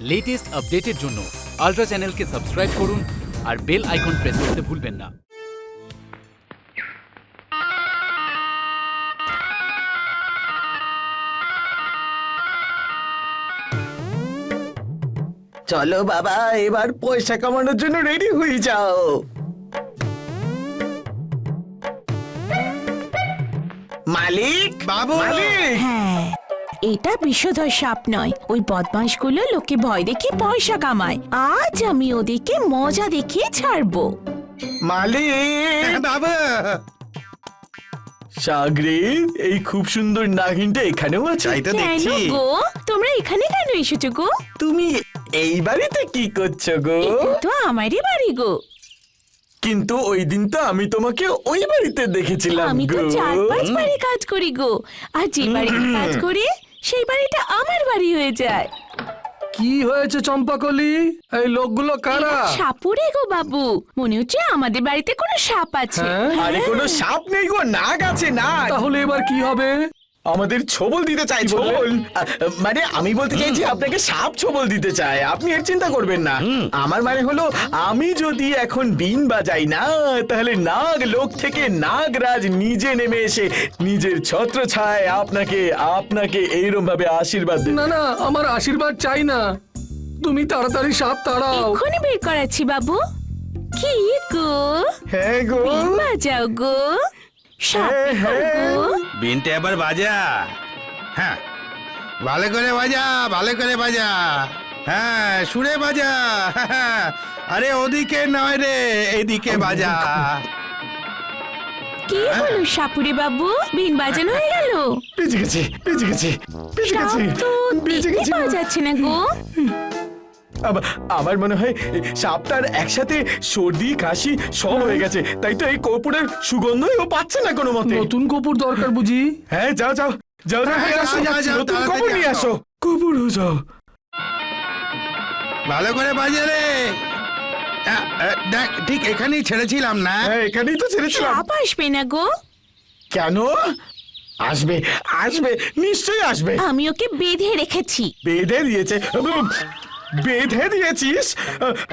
Latest আপডেটের জন্য ultra চ্যানেলকে সাবস্ক্রাইব করুন আর বেল আইকন প্রেস করতে ভুলবেন না। চলো বাবা এবার পয়সা কামানোর জন্য রেডি হয়ে যাও। মালিক? বাবু! মালিক? হ্যাঁ। এটা বিষধর সাপ নয়। ওই বদমাশগুলো লোকে ভয় দেখে পয়সা কামায়। আজ আমি ওদেরকে মজা দেখিয়ে ছাড়বো। মালিক! বাবা! সাগরে এই খুব সুন্দর নাগিনটা এখানেও আছে। তাই কেন দেখছি। গো? তোমরা এখানে কেন এসেছ গো? তুমি এই বাড়িতে কি করছ গো? এটা তো আমারই বাড়ি গো। কিন্তু ওই দিন তো আমি তোমাকে ওই বাড়িতে দেখেছিলাম আমি তো। চার পাঁচ বাড়ি কাজ করি গো। আর যে বাড়িতে কাজ করি সেই বাড়িটা আমার বাড়ি হয়ে যায়। কি হয়েছে চম্পাকলি? এই লোকগুলো কারা? সাপুরে গো বাবু মনে হচ্ছে আমাদের বাড়িতে কোনো সাপ আছে। হ্যাঁ? আরে কোনো সাপ নেই গো নাগ আছে না তাহলে এবার কি হবে? আমাদের ছবল দিতে চাই ছবল। মানে আমি বলতে চাইছি আপনাকে সাপ ছবল দিতে চাই আপনি এর চিন্তা করবেন না। আমার মানে হলো আমি যদি এখন বিন বাজাই না তাহলে নাগ লোক থেকে নাগরাজ নিজে নেমে এসে নিজের ছত্র ছায় আপনাকে আপনাকে এইরকম ভাবে আশীর্বাদ দেবে। না না আমার আশীর্বাদ চাই না। তুমি তাড়াতাড়ি সাপ তাড়াও। এক্ষুনি বের করাচ্ছি বাবু। কি গো? হ্যাঁ গো। বাজাও গো। সাপ হ্যাঁ, হ্যাঁ। গো বিনটা এবার বাজা। হ্যাঁ। ভালো করে বাজা ভালো করে বাজা। হ্যাঁ সুরে বাজা। হ্যাঁ, আরে ওদিকে নয় রে এদিকে বাজা। কি হলো সাপুরে বাবু? বিন বাজানো হয়ে গেল। বেঁচে গেছে বেঁচে গেছে বেঁচে সাপ গেছে তো বেঁচে দেখতে গেছে পাওয়া যাচ্ছে না গো। আবার- আমার মনে হয় সাপটার একসাথে সর্দি কাশি সব হয়ে গেছে। তাই তো এই কর্পূরের সুগন্ধই ও পাচ্ছে না কোনো মতে। নতুন কপুর দরকার বুঝি? হ্যাঁ যাও যাও যাও যাও, হ্যাঁ, নিয়ে আসো, যাও, যাও, নতুন তাড়াতাড়ি কবর নিয়ে আসো। আসো কবর যাও। ভালো করে বাজে রে। দেখ ঠিক এখানেই ছেড়েছিলাম না। হ্যাঁ এখানেই তো ছেড়েছিলাম। সাপ আসবে না গো। কেন? আসবে আসবে নিশ্চয়ই আসবে। আমি ওকে বেঁধে রেখেছি। বেঁধে দিয়েছে। বেঁধে দিয়েছিস?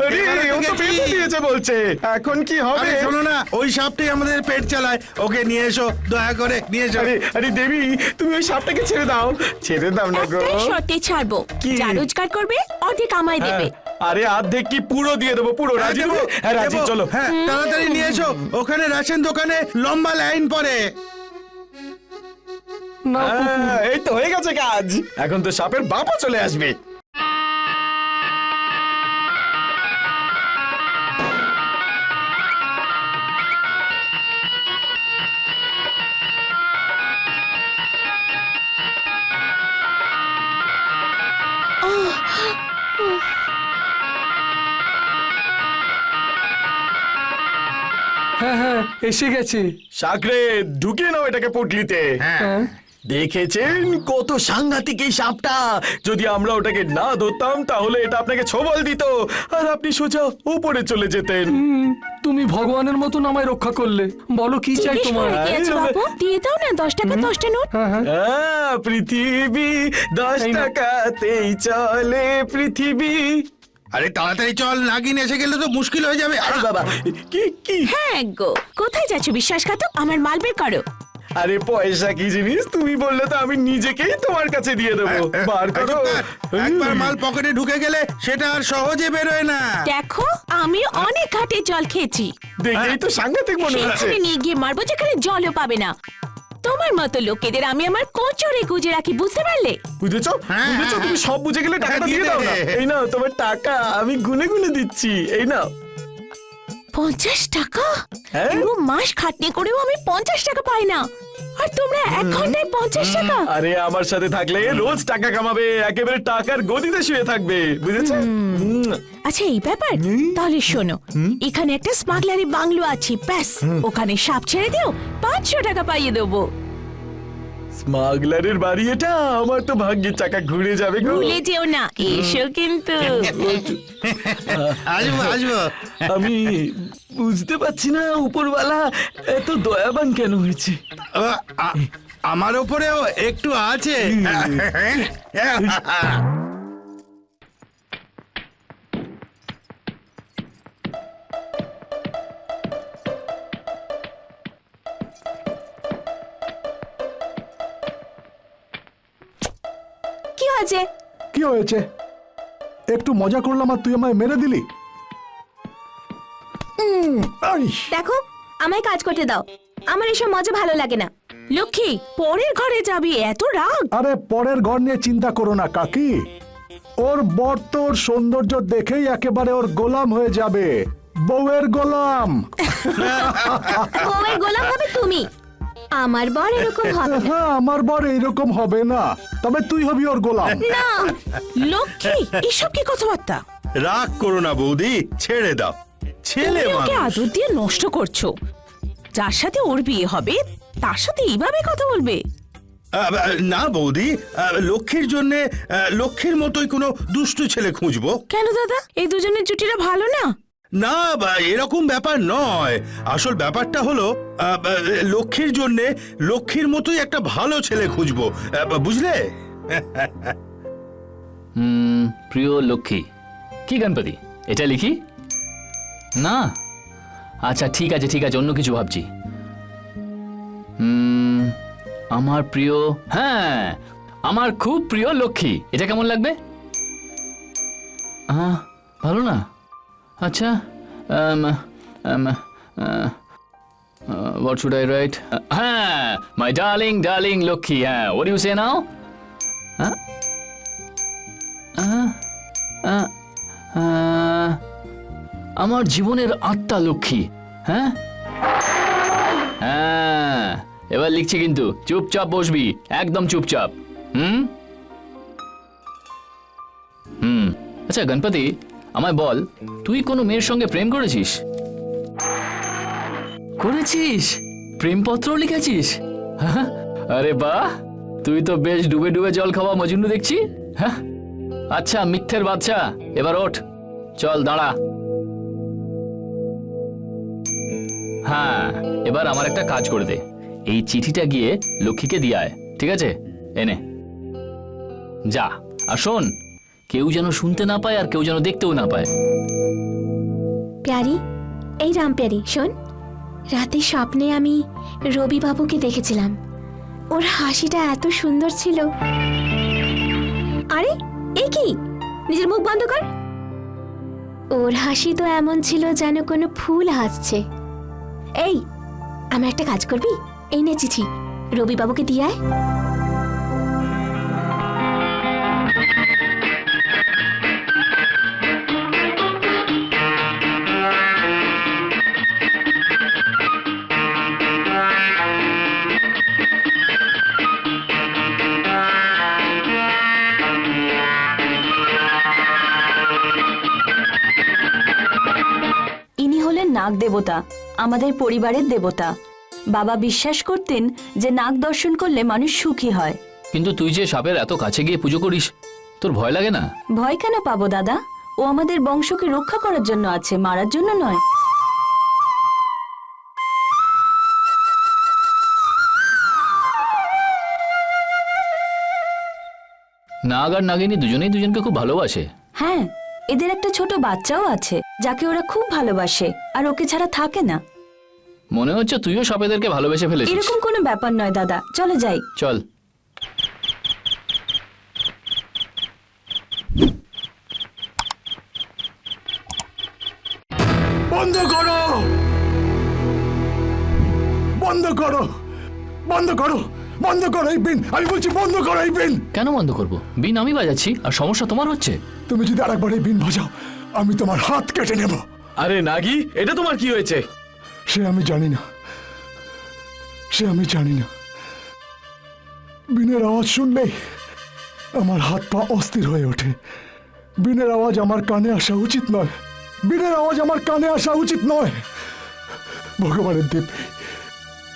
আরে ও তো বেঁধে দিয়েছে বলছে। এখন কি হবে? আরে শোনো না ওই সাপটাই আমাদের পেট চালায়। ওকে নিয়ে এসো দয়া করে নিয়ে এসো। আরে আরে দেবী তুমি ওই সাপটাকে ছেড়ে দাও। ছেড়ে দাও না গো। একটাই শর্তে ছাড়বো। কি? যা রোজগার করবে অর্ধেক আমায় দেবে। হ্যাঁ, আরে অর্ধেক কি পুরো দিয়ে দেবো? পুরো রাজি দেবো, হ্যাঁ রাজি দেবো। চলো। হ্যাঁ তাড়াতাড়ি নিয়ে এসো। ওখানে রেশন দোকানে লম্বা লাইন পড়ে। হ্যাঁ, এই তো হয়ে গেছে কাজ। এখন তো সাপের বাপও চলে আসবে। হ্যাঁ হ্যাঁ এসে গেছে। সাকরে ঢুকিয়ে নাও এটাকে পুটলিতে। হ্যাঁ। হ্যাঁ। দেখেছেন? কত সাংঘাতিক এই সাপটা। যদি আমরা ওটাকে না ধরতাম তাহলে এটা আপনাকে ছবল দিত। আর আপনি সোজা উপরে চলে যেতেন। তুমি ভগবানের মতন আমায় রক্ষা করলে। বলো কি চাই তোমার দিয়ে দাও না দশ টাকা দশটা নোট। হ্যাঁ হ্যাঁ। পৃথিবী দশ। টাকাতেই চলে পৃথিবী। আরে তাড়াতাড়ি চল নাগিন এসে গেলে তো মুশকিল হয়ে যাবে। আরে বাবা কি কি? হ্যাঁ গো কোথায় যাচ্ছ? বিশ্বাসঘাতক? আমার মাল বের করো। আরে পয়সা কি জিনিস? তুমি বললে তো আমি নিজেকেই তোমার কাছে দিয়ে দেবো। বার করো। একবার মাল পকেটে ঢুকে গেলে সেটা আর সহজে বেরোয় না। দেখো আমি অনেক ঘাটে জল খেয়েছি। দেখেই তো সাংঘাতিক মনে হচ্ছে। সেখানে নিয়ে গিয়ে মারবো যেখানে জলও পাবে না। তোমার মতো লোকেদের আমি আমার কোচরে গুজে রাখি বুঝতে পারলে? বুঝেছ? হ্যাঁ, বুঝেছ? হ্যাঁ, তুমি সব বুঝে গেলে টাকাটা হ্যাঁ, দিয়ে দাও না। এই নাও তোমার টাকা আমি গুনে গুনে দিচ্ছি। এই নাও। পঞ্চাশ টাকা? হ্যাঁ? পুরো মাস খাটনি করেও আমি পঞ্চাশ টাকা পাই না। আর তোমরা এক ঘন্টায় পঞ্চাশ টাকা? আরে আমার সাথে থাকলে রোজ টাকা কামাবে একেবারে টাকার গদিতে শুয়ে থাকবে বুঝেছ? আচ্ছা এই ব্যাপার তাহলে শোনো এখানে একটা স্মাগলারি বাংলো আছে ব্যাস ওখানে সাপ ছেড়ে দিও পাঁচশো টাকা পাইয়ে দেবো। স্মাগলারের বাড়ি এটা আমার তো ভাগ্যের চাকা ঘুরে যাবে গো। ভুলে যেও না এসো কিন্তু। আসব আসব আমি বুঝতে পারছি না উপরওয়ালা এত দয়াবান কেন হয়েছে? আ- আমার ওপরেও একটু আছে। হয়েছে? একটু মজা করলাম আর তুই আমায় মেরে দিলি? দেখো আমায় কাজ করতে দাও। আমার এসব মজা ভালো লাগে না। লক্ষ্মী পরের ঘরে যাবি এত রাগ। আরে পরের ঘর নিয়ে চিন্তা করো না কাকি। ওর বর তোর সৌন্দর্য দেখেই একেবারে ওর গোলাম হয়ে যাবে। বউয়ের গোলাম। বউয়ের গোলাম হবে তুমি। আমার বর এরকম হবে না। হ্যাঁ আমার বর এইরকম হবে না। তবে তুই হবি ওর গোলাম। না। লক্ষ্মী এসব কি কথাবার্তা? রাগ করো না বৌদি ছেড়ে দাও। ছেলে তুমি ওকে মানুষ। আদর দিয়ে নষ্ট করছ। যার সাথে ওর বিয়ে হবে তার সাথে এইভাবে কথা বলবে? আহ, না বৌদি আহ, লক্ষ্মীর জন্য লক্ষ্মীর মতোই কোনো দুষ্টু ছেলে খুঁজবো। কেন দাদা? এই দুজনের জুটিটা ভালো না? না বা এরকম ব্যাপার নয়। আসল ব্যাপারটা হলো আহ, লক্ষ্মীর জন্য লক্ষ্মীর মতোই একটা ভালো ছেলে খুঁজবো। আহ, বুঝলে? হুম প্রিয় লক্ষ্মী কি গণপতি? এটা লিখি? না? আচ্ছা ঠিক আছে ঠিক আছে অন্য কিছু ভাবছি। হুম আমার প্রিয় হ্যাঁ আমার খুব প্রিয় লক্ষ্মী। এটা কেমন লাগবে? হ্যাঁ ভালো না। আচ্ছা হোয়াট শুড আই রাইট হ্যাঁ মাই ডার্লিং ডার্লিং লক্ষ্মী হ্যাঁ ওর ইউ সে নাও আমার জীবনের আত্মা লক্ষ্মী হ্যাঁ? হ্যাঁ এবার লিখছি কিন্তু, চুপচাপ বসবি, একদম চুপচাপ, হুম? হুম আচ্ছা গণপতি আমায় বল, তুই কোনো মেয়ের সঙ্গে প্রেম করেছিস? করেছিস? প্রেমপত্র লিখেছিস? হ্যাঁ? আরে বাহ! তুই তো বেশ ডুবে ডুবে জল খাওয়া মজুনু দেখছি হ্যাঁ? আচ্ছা মিথ্যের বাচ্চা এবার ওঠ। চল, দাঁড়া। হ্যাঁ এবার আমার একটা কাজ করে দে। এই চিঠিটা গিয়ে লক্ষ্মীকে দিয়ে আয়, ঠিক আছে? এনে। যা, আর শোন কেউ যেন শুনতে না পায় আর কেউ যেন দেখতেও না পায়। প্যারি, এই রাম প্যারি, শোন। রাতে স্বপ্নে আমি রবি বাবুকে দেখেছিলাম। ওর হাসিটা এত সুন্দর ছিল। আরে এই কি? নিজের মুখ বন্ধ কর। ওর হাসি তো এমন ছিল যেন কোনো ফুল হাসছে। এই আমার একটা কাজ করবি? এই নে চিঠি। রবি বাবুকে দিয়ে আয়। নাগ দেবতা আমাদের পরিবারের দেবতা। বাবা বিশ্বাস করতেন যে নাগ দর্শন করলে মানুষ সুখী হয়। কিন্তু তুই যে সাপের এত কাছে গিয়ে পুজো করিস তোর ভয় লাগে না? ভয় কেন পাবো দাদা? ও আমাদের বংশকে রক্ষা করার জন্য আছে মারার জন্য নয়। নাগ আর নাগিনী দুজনেই দুজনকে খুব ভালোবাসে। হ্যাঁ এদের একটা ছোট বাচ্চাও আছে। যাকে ওরা খুব ভালোবাসে আর ওকে ছাড়া থাকে না। মনে হচ্ছে তুইও সাপেদেরকে ভালোবেসে ফেলেছিস। এরকম কোনো ব্যাপার নয় দাদা। চলে যাই। চল। বন্ধ করো! বন্ধ করো! বন্ধ করো! বন্ধ করো এই বিন। আমি বলছি বন্ধ করো এই বিন। কেন বন্ধ করব? বিন আমি বাজাচ্ছি আর সমস্যা তোমার হচ্ছে। তুমি যদি আরেকবার এই বিন বাজাও আমি তোমার হাত কেটে নেব। আরে নাগি এটা তোমার কি হয়েছে? সে আমি জানি না। সে আমি জানি না। বিনের আওয়াজ শুনলেই আমার হাত পা অস্থির হয়ে ওঠে। বিনের আওয়াজ আমার কানে আসা উচিত নয়। বিনের আওয়াজ আমার কানে আসা উচিত নয়। ভগবানের দেব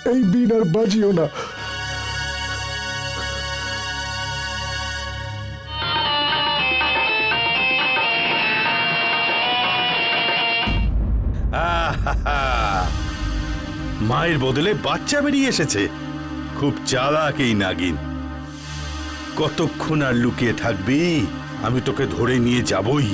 এই বিন আর বাজিও না। মায়ের বদলে বাচ্চা বেরিয়ে এসেছে। খুব চালাক এই নাগিন। কতক্ষণ আর লুকিয়ে থাকবি? আমি তোকে ধরে নিয়ে যাবই।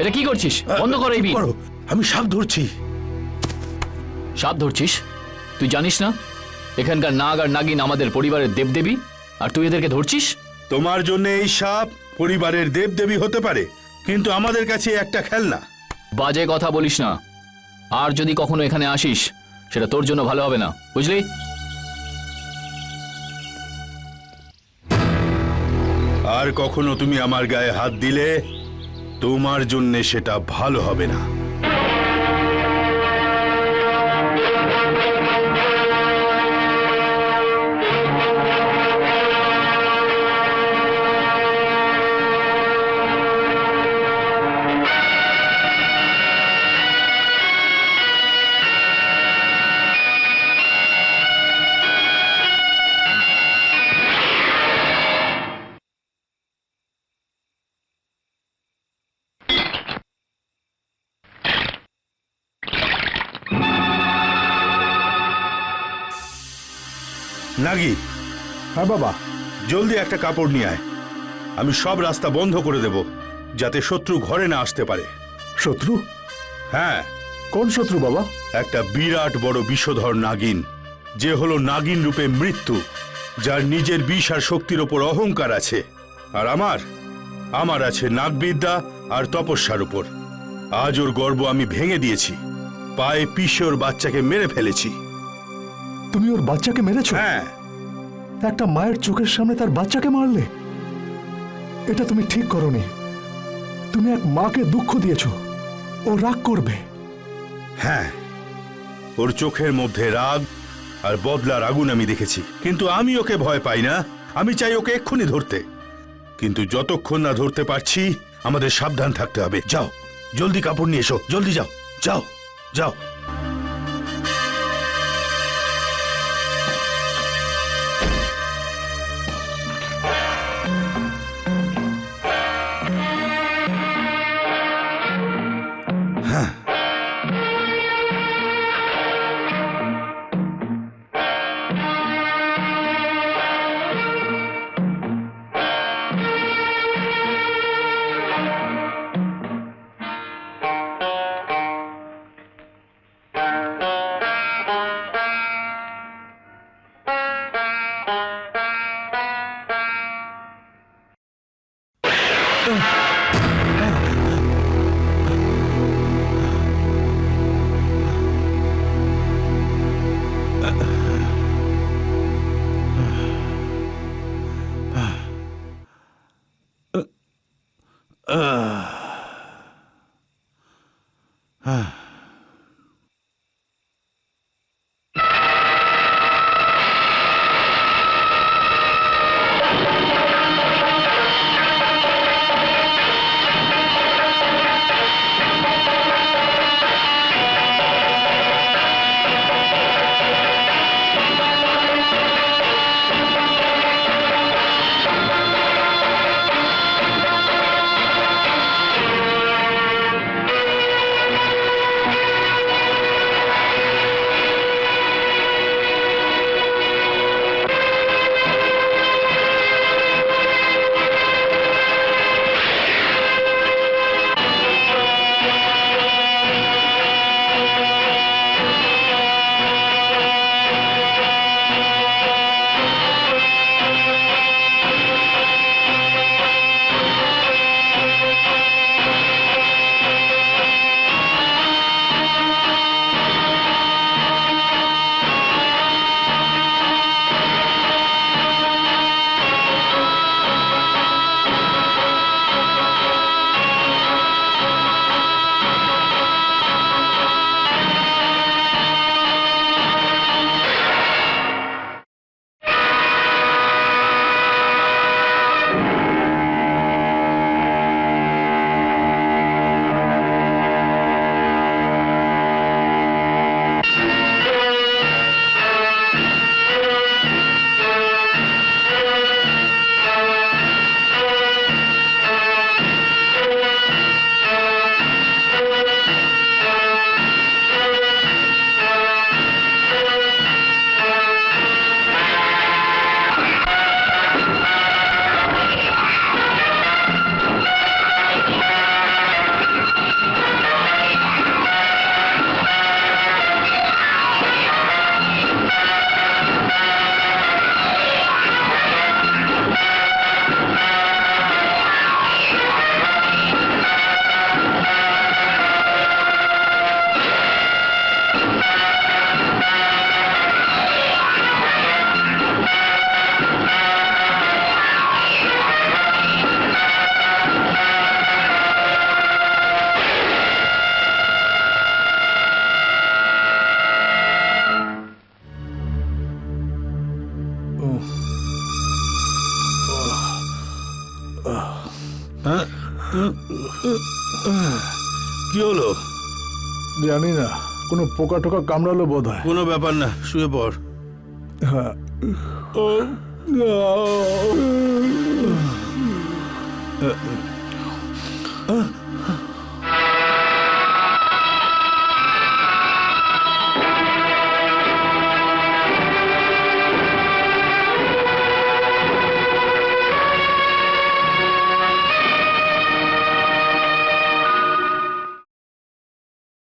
এটা কি করছিস? বন্ধ কর এই করো আমি সাপ ধরছি। সাপ ধরছিস? তুই জানিস না? এখানকার নাগ আর নাগিন আমাদের পরিবারের দেবদেবী আর তুই এদেরকে ধরছিস? তোমার জন্য এই সাপ পরিবারের দেবদেবী হতে পারে কিন্তু আমাদের কাছে একটা খেলনা। বাজে কথা বলিস না। আর যদি কখনো এখানে আসিস সেটা তোর জন্য ভালো হবে না বুঝলি? আর কখনো তুমি আমার গায়ে হাত দিলে তোমার জন্যে সেটা ভালো হবে না। নাগি হ্যাঁ বাবা। জলদি একটা কাপড় নিয়ে আয়। আমি সব রাস্তা বন্ধ করে দেব যাতে শত্রু ঘরে না আসতে পারে। শত্রু? হ্যাঁ। কোন শত্রু বাবা? একটা বিরাট বড় বিষধর নাগিন যে হলো নাগিন রূপে মৃত্যু যার নিজের বিষ আর শক্তির ওপর অহংকার আছে। আর আমার? আমার আছে নাগবিদ্যা আর তপস্যার উপর আজ ওর গর্ব আমি ভেঙে দিয়েছি। পায়ে পিষে ওর বাচ্চাকে মেরে ফেলেছি। তুমি ওর বাচ্চাকে মেরেছো? হ্যাঁ। একটা মায়ের চোখের সামনে তার বাচ্চাকে মারলে? এটা তুমি ঠিক করনি। তুমি এক মাকে দুঃখ দিয়েছ। ও রাগ করবে। হ্যাঁ ওর চোখের মধ্যে রাগ আর বদলার আগুন আমি দেখেছি। কিন্তু আমি ওকে ভয় পাই না। আমি চাই ওকে এক্ষুনি ধরতে। কিন্তু যতক্ষণ না ধরতে পারছি আমাদের সাবধান থাকতে হবে। যাও জলদি কাপড় নিয়ে এসো। জলদি যাও। যাও যাও। কি হলো? জানি না। কোনো পোকা টোকা কামড়ালো বোধ হয় কোনো ব্যাপার না শুয়ে পড়। হ্যাঁ।